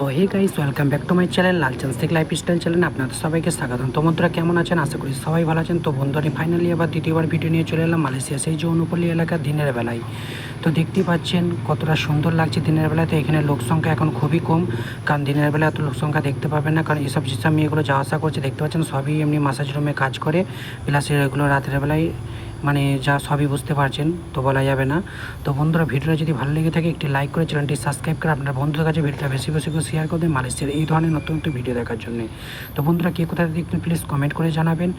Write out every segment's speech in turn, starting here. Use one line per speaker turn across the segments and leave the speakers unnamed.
তো hey guys welcome back to my channel লালচান্স থেকে life style channel আপনাদের সবাইকে স্বাগতম। তো বন্ধুরা, কেমন আছেন? আশা করি সবাই ভালো আছেন। তো বন্ধুরা ফাইনালি আবার দ্বিতীয়বার ভিডিও নিয়ে চলে এলাম মালয়েশিয়া, সেই যে অনুপল্লী এলাকা, দিনের বেলায়। তো দেখতেই পাচ্ছেন কতটা সুন্দর লাগছে দিনের বেলায়। তো এখানে লোক সংখ্যা এখন খুবই কম, কারণ দিনের বেলা এত লোক সংখ্যা দেখতে পাবেন না। কারণ এসব যেসব মেয়েগুলো যাওয়া আসা করছে, দেখতে পাচ্ছেন, সবই এমনি মাসাজ রুমে কাজ করে। প্লাস এগুলো রাতের বেলায় মানে যা সবই বুঝতে পারছেন, তো বলা যাবে না। তো বন্ধুরা, ভিডিওটা যদি ভালো লেগে থাকে, একটি লাইক করে চ্যানেলটি সাবস্ক্রাইব করে আপনার বন্ধুদের কাছে ভিডিওটা বেশি বেশি করে শেয়ার করে মালয়েশিয়ার এই ধরনের নতুন নতুন ভিডিও দেখার জন্য। তো বন্ধুরা, কে কোথায় দেখবেন প্লিজ কমেন্ট করে জানাবেন।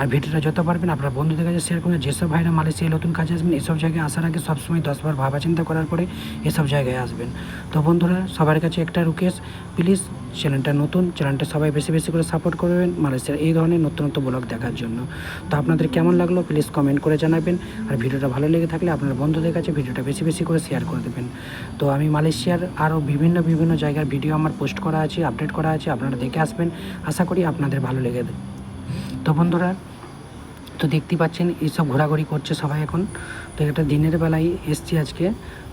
আর ভিডিওটা যত পারবেন আপনার বন্ধুদের কাছে শেয়ার করুন। যেসব ভাইরা মালয়েশিয়ায় নতুন কাজে আসবেন, এসব জায়গায় আসার আগে সবসময় দশবার ভাবা চিন্তা করার পরে এসব জায়গায় আসবেন। তো বন্ধুরা, সবার কাছে একটা রিকোয়েস্ট প্লিজ চ্যানেলটা নতুন, চ্যানেলটা সবাই বেশি বেশি করে সাপোর্ট করবেন মালয়েশিয়ার এই ধরনের নতুন নতুন ব্লগ দেখার জন্য। তো আপনাদের কেমন লাগল প্লিজ কমেন্ট করে জানাবেন। আর ভিডিওটা ভালো লেগে থাকলে আপনার বন্ধুদের কাছে ভিডিওটা বেশি বেশি করে শেয়ার করে দেবেন। তো আমি মালয়েশিয়ার আরও বিভিন্ন বিভিন্ন জায়গার ভিডিও আমার পোস্ট করা আছে আপডেট করা আছে, আপনারা দেখে আসবেন। আশা করি আপনাদের ভালো লেগে তো বন্ধুরা, তো দেখতেই পাচ্ছেন, এইসব ঘোরাঘুরি করছে সবাই এখন। তো এটা দিনের বেলায় এসছি আজকে।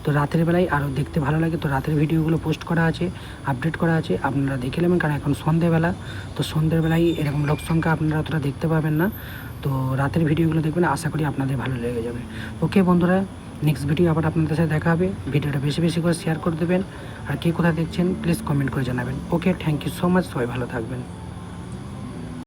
তো রাতের বেলায় আরও দেখতে ভালো লাগে। তো রাতের ভিডিওগুলো পোস্ট করা আছে আপডেট করা আছে, আপনারা দেখে নেবেন। কারণ এখন সন্ধেবেলা তো সন্ধ্যের বেলায় এরকম লোক সংখ্যা আপনারা অতটা দেখতে পাবেন না। তো রাতের ভিডিওগুলো দেখবেন, আশা করি আপনাদের ভালো লেগে যাবে। ওকে বন্ধুরা নেক্সট ভিডিও আবার আপনাদের সাথে দেখা হবে। ভিডিওটা বেশি বেশি করে শেয়ার করে দেবেন। আর কে কোথায় দেখছেন প্লিজ কমেন্ট করে জানাবেন। Okay thank you so much সবাই ভালো থাকবেন।